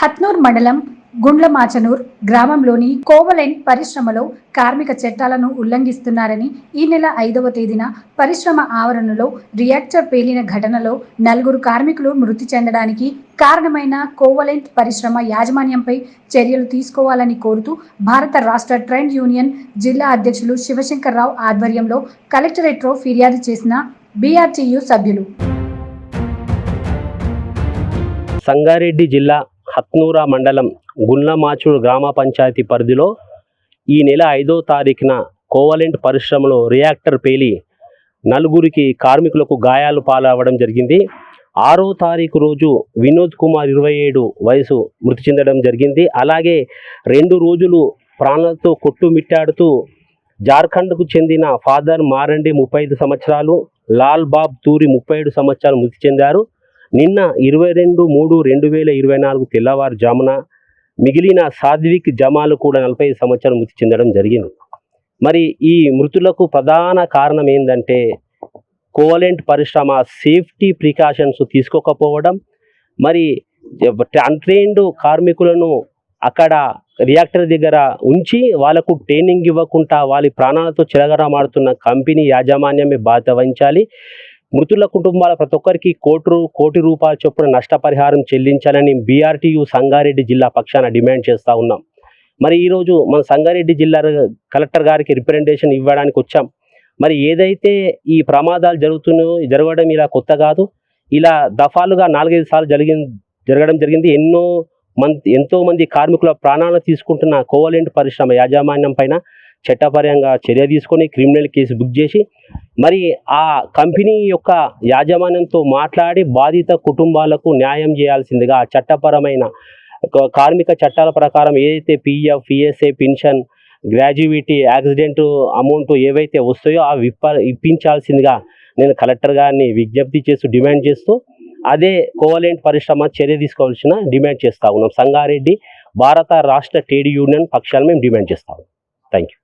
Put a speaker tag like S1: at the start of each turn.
S1: హత్నూర్ మండలం గుండ్లమాచనూర్ గ్రామంలోని కోవలైన్ పరిశ్రమలో కార్మిక చట్టాలను ఉల్లంఘిస్తున్నారని ఈ నెల ఐదవ తేదీన పరిశ్రమ ఆవరణలో రియాక్టర్ పేలిన ఘటనలో నలుగురు కార్మికులు మృతి చెందడానికి కారణమైన కోవలెంట్ పరిశ్రమ యాజమాన్యంపై చర్యలు తీసుకోవాలని కోరుతూ భారత రాష్ట్ర ట్రెండ్ యూనియన్ జిల్లా అధ్యక్షులు శివశంకర్రావు ఆధ్వర్యంలో కలెక్టరేట్లో ఫిర్యాదు చేసిన బీఆర్టీయూ సభ్యులు.
S2: సంగారెడ్డి జిల్లా హత్నూరా మండలం గుల్లమాచూరు గ్రామ పంచాయతీ పరిధిలో ఈ నెల ఐదో తారీఖున కోవలెంట్ పరిశ్రమలో రియాక్టర్ పేలి నలుగురికి కార్మికులకు గాయాలు పాలవడం జరిగింది. ఆరో తారీఖు రోజు వినోద్ కుమార్ ఇరవై ఏడు వయసు మృతి చెందడం జరిగింది. అలాగే రెండు రోజులు ప్రాణాలతో కొట్టుమిట్టాడుతూ జార్ఖండ్కు చెందిన ఫాదర్ మారండి ముప్పై ఐదు సంవత్సరాలు లాల్ బాబ్ తూరి ముప్పై ఏడు సంవత్సరాలు మృతి చెందారు. నిన్న ఇరవై రెండు మూడు రెండు వేల ఇరవై నాలుగు తెల్లవారుజామున మిగిలిన సాధ్విక్ జమాలు కూడా నలభై ఐదు సంవత్సరాలు మృతి చెందడం జరిగింది. మరి ఈ మృతులకు ప్రధాన కారణం ఏంటంటే కోవలెంట్ పరిశ్రమ సేఫ్టీ ప్రికాషన్స్ తీసుకోకపోవడం. మరి అన్ట్రైన్డ్ కార్మికులను అక్కడ రియాక్టర్ దగ్గర ఉంచి వాళ్ళకు ట్రైనింగ్ ఇవ్వకుండా వాళ్ళ ప్రాణాలతో చెలగరమాడుతున్న కంపెనీ యాజమాన్యమే బాధ్యత వహించాలి. మృతుల కుటుంబాల ప్రతి ఒక్కరికి కోటి కోటి రూపాయల చొప్పున నష్టపరిహారం చెల్లించాలని బీఆర్టీయూ సంగారెడ్డి జిల్లా పక్షాన డిమాండ్ చేస్తూ ఉన్నాం. మరి ఈరోజు మన సంగారెడ్డి జిల్లా కలెక్టర్ గారికి రిప్రజెంటేషన్ ఇవ్వడానికి వచ్చాం. మరి ఏదైతే ఈ ప్రమాదాలు జరుగుతున్నాయో జరగడం ఇలా కొత్త కాదు. ఇలా దఫాలుగా నాలుగైదు సార్లు జరిగి జరగడం జరిగింది. ఎన్నో మంది ఎంతో మంది కార్మికుల ప్రాణాలను తీసుకుంటున్న కోవలెంట్ పరిశ్రమ యాజమాన్యం పైన చట్టపరంగా చర్య తీసుకొని క్రిమినల్ కేసు బుక్ చేసి మరి ఆ కంపెనీ యొక్క యాజమాన్యంతో మాట్లాడి బాధిత కుటుంబాలకు న్యాయం చేయాల్సిందిగా చట్టపరమైన కార్మిక చట్టాల ప్రకారం ఏదైతే PF PSA pension gratuity accident amount ఏవైతే వస్తాయో అవి ఇప్ప ఇప్పించాల్సిందిగా నేను కలెక్టర్ గారిని విజ్ఞప్తి చేస్తూ డిమాండ్ చేస్తూ అదే కోవలెంట్ పరిశ్రమ చర్య తీసుకోవాల్సిన డిమాండ్ చేస్తా ఉన్నాం. సంగారెడ్డి భారత రాష్ట్ర ట్రేడ్ యూనియన్ పక్షాలు మేము డిమాండ్ చేస్తాము థ్యాంక్ యూ